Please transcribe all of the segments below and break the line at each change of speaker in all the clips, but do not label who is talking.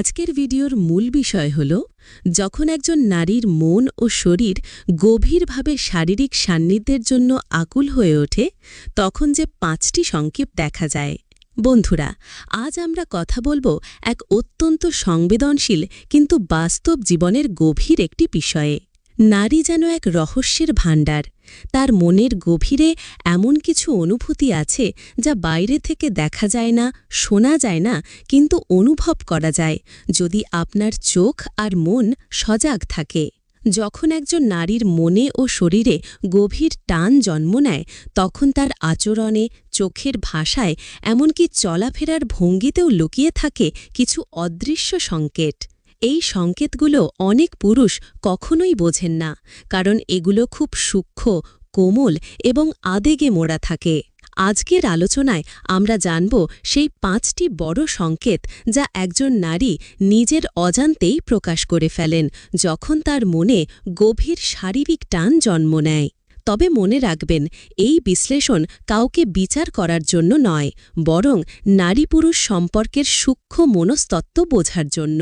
আজকের ভিডিওর মূল বিষয় হল, যখন একজন নারীর মন ও শরীর গভীরভাবে শারীরিক সান্নিধ্যের জন্য আকুল হয়ে ওঠে, তখন যে পাঁচটি সংক্ষেপ দেখা যায়। বন্ধুরা, আজ আমরা কথা বলব এক অত্যন্ত সংবেদনশীল কিন্তু বাস্তব জীবনের গভীর একটি বিষয়ে। নারী যেন এক রহস্যের ভাণ্ডার। তার মনের গভীরে এমন কিছু অনুভূতি আছে যা বাইরে থেকে দেখা যায় না, শোনা যায় না, কিন্তু অনুভব করা যায়, যদি আপনার চোখ আর মন সজাগ থাকে। যখন একজন নারীর মনে ও শরীরে গভীর টান জন্ম নেয়, তখন তার আচরণে, চোখের ভাষায় এমনকি চলাফেরার ভঙ্গিতেও লুকিয়ে থাকে কিছু অদৃশ্য সংকেত। এই সংকেতগুলো অনেক পুরুষ কখনোই বোঝেন না, কারণ এগুলো খুব সূক্ষ্ম, কোমল এবং আদেগে মোড়া থাকে। আজকের আলোচনায় আমরা জানব সেই পাঁচটি বড় সংকেত যা একজন নারী নিজের অজান্তেই প্রকাশ করে ফেলেন যখন তার মনে গভীর শারীরিক টান জন্ম নেয়। তবে মনে রাখবেন, এই বিশ্লেষণ কাউকে বিচার করার জন্য নয়, বরং নারী পুরুষ সম্পর্কের সূক্ষ্ম মনস্তত্ত্ব বোঝার জন্য।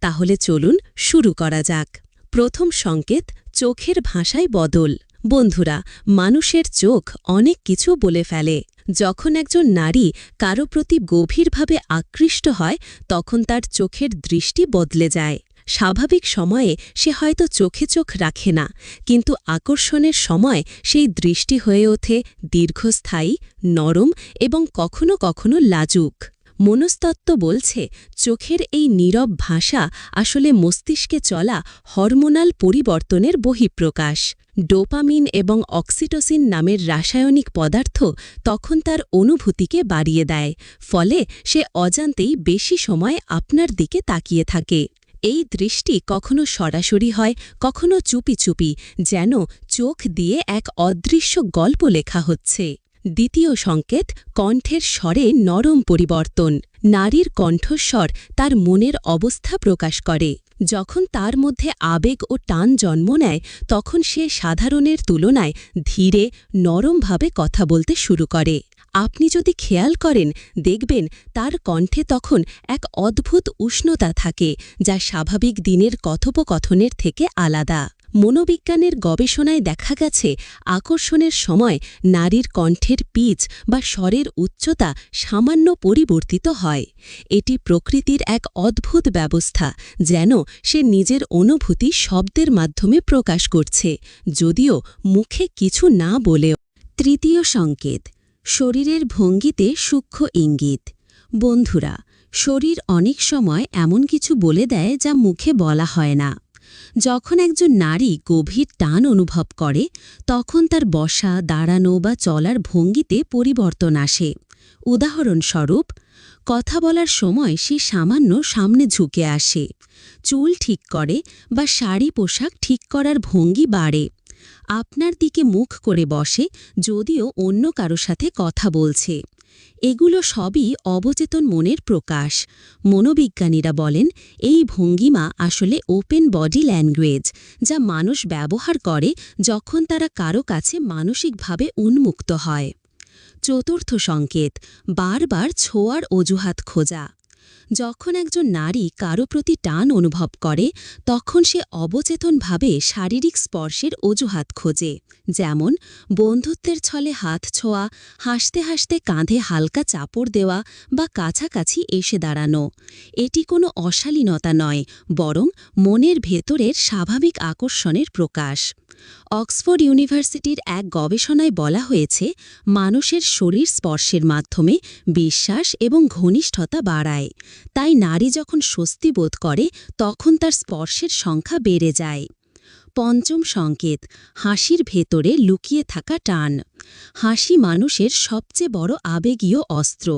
তাহলে চলুন শুরু করা যাক। প্রথম সংকেত চোখের ভাষায় বদল। বন্ধুরা, মানুষের চোখ অনেক কিছু বলে ফেলে। যখন একজন নারী কারও প্রতি গভীরভাবে আকৃষ্ট হয়, তখন তার চোখের দৃষ্টি বদলে যায়। স্বাভাবিক সময়ে সে হয়তো চোখে চোখ রাখে না, কিন্তু আকর্ষণের সময় সেই দৃষ্টি হয়ে ওঠে দীর্ঘস্থায়ী, নরম এবং কখনো কখনো লাজুক। মনস্তত্ত্ব বলছে, চোখের এই নীরব ভাষা আসলে মস্তিষ্কে চলা হরমোনাল পরিবর্তনের বহিঃপ্রকাশ। ডোপামিন এবং অক্সিটোসিন নামের রাসায়নিক পদার্থ তখন তার অনুভূতিকে বাড়িয়ে দেয়, ফলে সে অজান্তেই বেশি সময় আপনার দিকে তাকিয়ে থাকে। এই দৃষ্টি কখনো সরাসরি হয়, কখনো চুপি চুপি, যেন চোখ দিয়ে এক অদৃশ্য গল্প লেখা হচ্ছে। দ্বিতীয় সংকেত, কণ্ঠের স্বরে নরম পরিবর্তন। নারীর কণ্ঠস্বর তার মনের অবস্থা প্রকাশ করে। যখন তার মধ্যে আবেগ ও টান জন্ম নেয়, তখন সে সাধারণের তুলনায় ধীরে, নরমভাবে কথা বলতে শুরু করে। আপনি যদি খেয়াল করেন, দেখবেন তার কণ্ঠে তখন এক অদ্ভুত উষ্ণতা থাকে, যা স্বাভাবিক দিনের কথোপকথনের থেকে আলাদা। মনোবিজ্ঞানের গবেষণায় দেখা গেছে, আকর্ষণের সময় নারীর কণ্ঠের পিচ বা স্বরের উচ্চতা সামান্য পরিবর্তিত হয়। এটি প্রকৃতির এক অদ্ভুত ব্যবস্থা, যেন সে নিজের অনুভূতি শব্দের মাধ্যমে প্রকাশ করছে, যদিও মুখে কিছু না বলেও। তৃতীয় সংকেত, শরীরের ভঙ্গিতে সূক্ষ্ম ইঙ্গিত। বন্ধুরা, শরীর অনেক সময় এমন কিছু বলে দেয় যা মুখে বলা হয় না। যখন একজন নারী গভীর টান অনুভব করে, তখন তার বসা, দাঁড়ানো বা চলার ভঙ্গিতে পরিবর্তন আসে। উদাহরণস্বরূপ, কথা বলার সময় সে সামান্য সামনে ঝুঁকে আসে। চুল ঠিক করে বা শাড়ি পোশাক ঠিক করার ভঙ্গি বাড়ে। আপনার দিকে মুখ করে বসে, যদিও অন্য কারও সাথে কথা বলছে। এগুলো সবই অবচেতন মনের প্রকাশ। মনোবিজ্ঞানীরা বলেন, এই ভঙ্গিমা আসলে ওপেন বডি ল্যাঙ্গুয়েজ, যা মানুষ ব্যবহার করে যখন তারা কারও কাছে মানসিকভাবে উন্মুক্ত হয়। চতুর্থ সংকেত, বারবার ছোঁয়ার অজুহাত খোঁজা। যখন একজন নারী কারও প্রতি টান অনুভব করে, তখন সে অবচেতনভাবে শারীরিক স্পর্শের অজুহাত খোঁজে। যেমন, বন্ধুত্বের ছলে হাত ছোঁয়া, হাসতে হাসতে কাঁধে হালকা চাপড় দেওয়া বা কাছাকাছি এসে দাঁড়ানো। এটি কোনো অশালীনতা নয়, বরং মনের ভেতরের স্বাভাবিক আকর্ষণের প্রকাশ। অক্সফোর্ড ইউনিভার্সিটির এক গবেষণায় বলা হয়েছে, মানুষের শরীর স্পর্শের মাধ্যমে বিশ্বাস এবং ঘনিষ্ঠতা বাড়ায়। তাই নারী যখন স্বস্তি বোধ করে, তখন তার স্পর্শের সংখ্যা বেড়ে যায়। পঞ্চম সংকেত, হাসির ভেতরে লুকিয়ে থাকা টান। হাসি মানুষের সবচেয়ে বড় আবেগীয় অস্ত্র।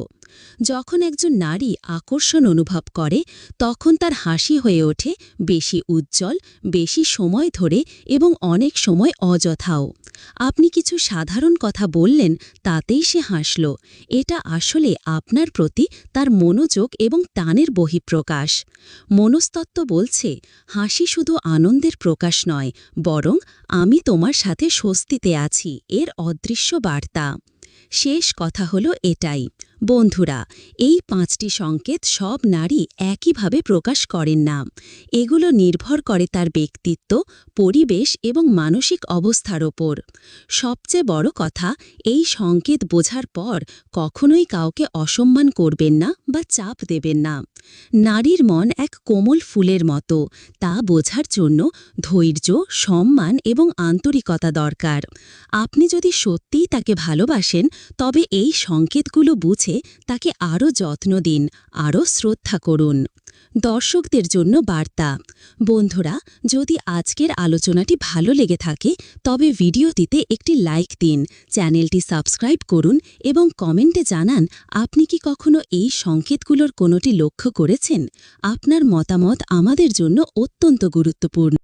যখন একজন নারী আকর্ষণ অনুভব করে, তখন তার হাসি হয়ে ওঠে বেশি উজ্জ্বল, বেশি সময় ধরে এবং অনেক সময় অযথাও। আপনি কিছু সাধারণ কথা বললেন, তাতেই সে হাসল। এটা আসলে আপনার প্রতি তার মনোযোগ এবং টানের বহিঃপ্রকাশ। মনস্তত্ত্ব বলছে, হাসি শুধু আনন্দের প্রকাশ নয়, বরং আমি তোমার সাথে স্বস্তিতে আছি। এর অদৃশ্য বার্তা
শেষ কথা হলো এটাই। বন্ধুরা, এই পাঁচটি সংকেত সব নারী একইভাবে প্রকাশ করেন না। এগুলো নির্ভর করে তার ব্যক্তিত্ব, পরিবেশ এবং মানসিক অবস্থার ওপর। সবচেয়ে বড় কথা, এই সংকেত বোঝার পর কখনোই কাউকে অসম্মান করবেন না বা চাপ দেবেন না। নারীর মন এক কোমল ফুলের মতো, তা বোঝার জন্য ধৈর্য, সম্মান এবং আন্তরিকতা দরকার। আপনি যদি সত্যিই তাকে ভালোবাসেন, তবে এই সংকেতগুলো বুঝে তাকে আরও যত্ন দিন, আরও শ্রদ্ধা করুন। দর্শকদের জন্য বার্তা। বন্ধুরা, যদি আজকের আলোচনাটি ভালো লেগে থাকে, তবে ভিডিওটিতে একটি লাইক দিন, চ্যানেলটি সাবস্ক্রাইব করুন এবং কমেন্টে জানান, আপনি কি কখনো এই সংকেতগুলোর কোনোটি লক্ষ্য করেছেন? আপনার মতামত আমাদের জন্য অত্যন্ত গুরুত্বপূর্ণ।